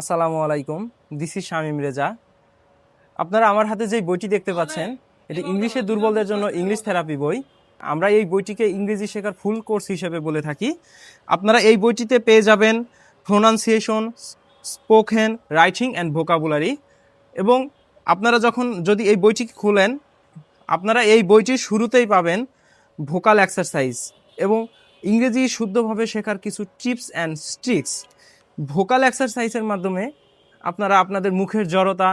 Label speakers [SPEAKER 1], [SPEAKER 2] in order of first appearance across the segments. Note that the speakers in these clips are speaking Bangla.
[SPEAKER 1] আসসালামু আলাইকুম দিস ইজ শামিম রেজা। আপনারা আমার হাতে যে বইটি দেখতে পাচ্ছেন এটি ইংলিশে দুর্বলদের জন্য ইংলিশ থেরাপি বই? আমরা এই বইটিকে ইংরেজি শেখার ফুল কোর্স হিসেবে বলে থাকি। আপনারা এই বইটিতে পেয়ে যাবেন pronunciation spoken writing and vocabulary এবং আপনারা যখন যদি এই বইটি খুলেন আপনারা এই বইটির শুরুতেই পাবেন ভোকাল এক্সারসাইজ এবং ইংরেজি শুদ্ধভাবে শেখার কিছু টিপস অ্যান্ড ট্রিক্স ভোকাল এক্সারসাইজের মাধ্যমে আপনারা আপনাদের মুখের জড়তা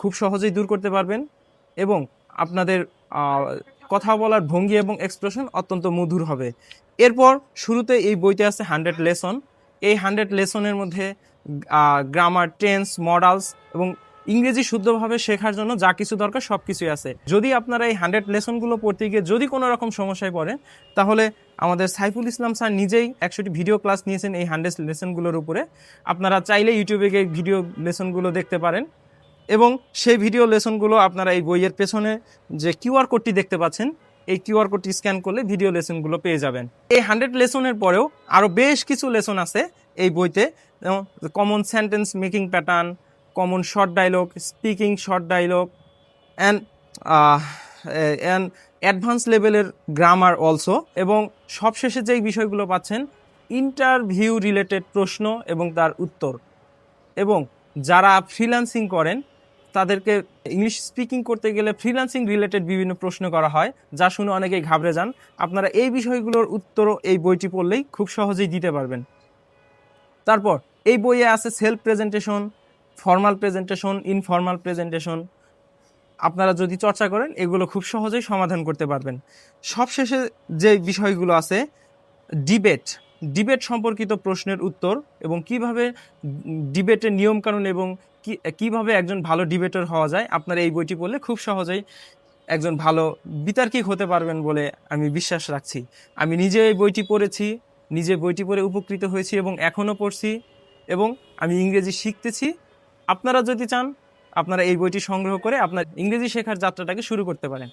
[SPEAKER 1] খুব সহজেই দূর করতে পারবেন এবং আপনাদের কথা বলার ভঙ্গি এবং এক্সপ্রেশন অত্যন্ত মধুর হবে। এরপর শুরুতে এই বইতে আছে হান্ড্রেড লেসন। এই হান্ড্রেড লেসনের মধ্যে গ্রামার টেন্স মডালস এবং ইংরেজি শুদ্ধভাবে শেখার জন্য যা কিছু দরকার সব কিছুই আছে। যদি আপনারা এই হান্ড্রেড লেসনগুলো পড়তে গিয়ে যদি কোনো রকম সমস্যায় পড়েন, তাহলে আমাদের সাইফুল ইসলাম স্যার নিজেই একশোটি ভিডিও ক্লাস নিয়েছেন এই হান্ড্রেড লেসনগুলোর উপরে। আপনারা চাইলে ইউটিউবে গিয়ে ভিডিও লেসনগুলো দেখতে পারেন এবং সেই ভিডিও লেসনগুলো আপনারা এই বইয়ের পেছনে যে কিউআর কোডটি দেখতে পাচ্ছেন, এই কিউআর কোডটি স্ক্যান করলে ভিডিও লেসনগুলো পেয়ে যাবেন। এই হান্ড্রেড লেসনের পরেও আরও বেশ কিছু লেসন আছে এই বইতে common sentence making pattern common short dialogue speaking short dialogue and and advance লেভেলের গ্রামার অলসো এবং সবশেষে যেই বিষয়গুলো পাচ্ছেন ইন্টারভিউ রিলেটেড প্রশ্ন এবং তার উত্তর। এবং যারা ফ্রিল্যান্সিং করেন, তাদেরকে ইংলিশ স্পিকিং করতে গেলে ফ্রিল্যান্সিং রিলেটেড বিভিন্ন প্রশ্ন করা হয়, যা শুনে অনেকেই ঘাবড়ে যান। আপনারা এই বিষয়গুলোর উত্তরও এই বইটি পড়লেই খুব সহজেই দিতে পারবেন। তারপর, এই বইয়ে আছে self presentation formal presentation informal presentation আপনারা যদি চর্চা করেন, এগুলো খুব সহজেই সমাধান করতে পারবেন। সবশেষে যে বিষয়গুলো আছে ডিবেট ডিবেট সম্পর্কিত প্রশ্নের উত্তর এবং কীভাবে ডিবেটের নিয়মকানুন এবং কীভাবে একজন ভালো ডিবেটর হওয়া যায়, আপনারা এই বইটি পড়লে খুব সহজেই একজন ভালো বিতার্কিক হতে পারবেন বলে আমি বিশ্বাস রাখছি। আমি নিজে এই বইটি পড়েছি, নিজে বইটি পড়ে উপকৃত হয়েছি এবং এখনও পড়ছি এবং আমি ইংরেজি শিখতেছি। আপনারা যদি চান, আপনারা এই বইটি সংগ্রহ করে আপনার ইংরেজি শেখার যাত্রাটাকে শুরু করতে পারেন।